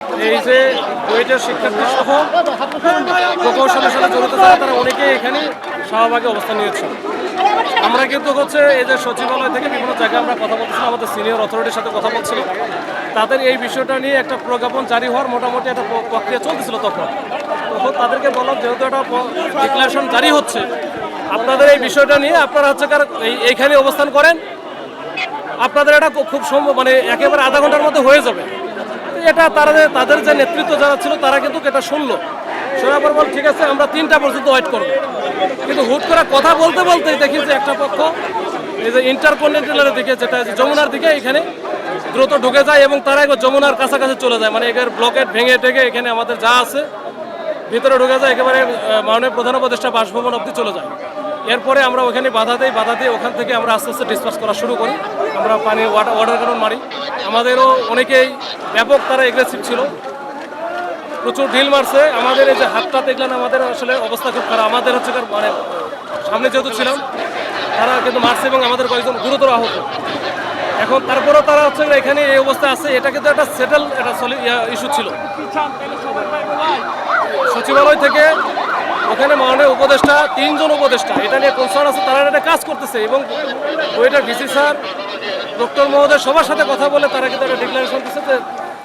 এই যে বুয়েটের শিক্ষার্থী সহ প্রকৌশলের সাথে জড়িত যারা তারা অনেকেই এখানে শাহবাগে অবস্থান নিয়েছে আমরা কিন্তু হচ্ছে এই যে সচিবালয় থেকে বিভিন্ন জায়গায় আমরা কথা বলছিলাম আমাদের সিনিয়র অথরিটির সাথে কথা বলছিলাম। তাদের এই বিষয়টা নিয়ে একটা প্রজ্ঞাপন জারি হওয়ার মোটামুটি একটা প্রক্রিয়া চলতেছিল তখন। তখন তাদেরকে বললাম, যেহেতু একটা ডিক্লারেশন জারি হচ্ছে, আপনাদের এই বিষয়টা নিয়ে আপনারা হচ্ছে কার এই এইখানে অবস্থান করেন। আপনাদের এটা খুব সম্ভব মানে একেবারে আধা ঘণ্টার মধ্যে হয়ে যাবে। এটা তারা তাদের যে নেতৃত্ব যারা ছিল, তারা কিন্তু এটা শুনলো। শোনার পর বল, ঠিক আছে, আমরা তিনটা পর্যন্ত ওয়েট করব। কিন্তু হুট করে কথা বলতে বলতেই দেখি যে একটা পক্ষ, এই যে ইন্টারকন্টিনেন্টালের দিকে যেটা আছে, যমুনার দিকে এখানে দ্রুত ঢুকে যায় এবং তারা একবার যমুনার কাছাকাছি চলে যায়। মানে এখানে ব্লকেট ভেঙে টেকে এখানে আমাদের যা আছে, ভিতরে ঢুকে যায়, একেবারে মাননীয় প্রধান উপদেষ্টা বাসভবন অবধি চলে যায়। এরপরে আমরা ওখানে বাধা দিই, বাধা দিয়ে ওখান থেকে আমরা আস্তে আস্তে ডিসপাস করা শুরু করি। আমরা পানি ওয়াটার ওয়াটার কারণ মারি। আমাদেরও অনেকেই ব্যাপক তারা এগ্রেসিভ ছিল। প্রচুর ঢিল মারছে। আমাদের এই যে হাতটা দেখলেন, আমাদের আসলে অবস্থা খুব খারাপ। আমাদের হচ্ছে মানে সামনে যেহেতু ছিলাম, তারা কিন্তু মারছে এবং আমাদের কয়েকজন গুরুতর আহত। এখন তারপরেও তারা হচ্ছে এখানে এই অবস্থা আছে। এটা কিন্তু একটা সেটেল একটা ইস্যু ছিল। সচিবালয় থেকে ওখানে মাননীয় উপদেষ্টা তিনজন উপদেষ্টা এটা নিয়ে কনসার্ন আছে তারা এটা কাজ করতেছে এবং ওইটার ডিসি স্যার ডক্টর মহোদয় সবার সাথে কথা বলে তারা কিন্তু একটা ডিক্লারেশন দিচ্ছে যে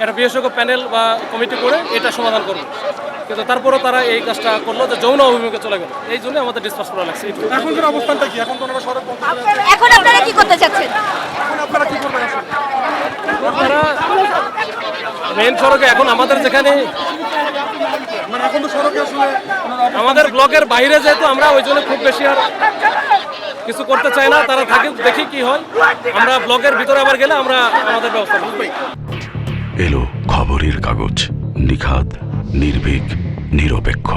একটা বিশেষজ্ঞ প্যানেল বা কমিটি করে এটা সমাধান করবে। কিন্তু তারপরেও তারা এই কাজটা করল যে যৌন অভিমুখে চলে গেল। এই জন্য আমাদের ডিসকাস করা লাগছে। এখনকার অবস্থানটা কি? এখন তো। এখন আপনারা কি করতে চাচ্ছেন? এখন আপনারা কি করবেন? মেন সড়কে এখন আমাদের যেখানে আমাদের ব্লকের বাইরে যেহেতু আমরা, ওই জন্য খুব বেশি আর কিছু করতে চাই না। তারা থাকে দেখি কি হয়। আমরা ব্লকের ভিতরে আবার গেলে আমরা আমাদের ব্যবস্থা এলো খবরের কাগজ, নিখাদ, নির্ভীক, নিরপেক্ষ।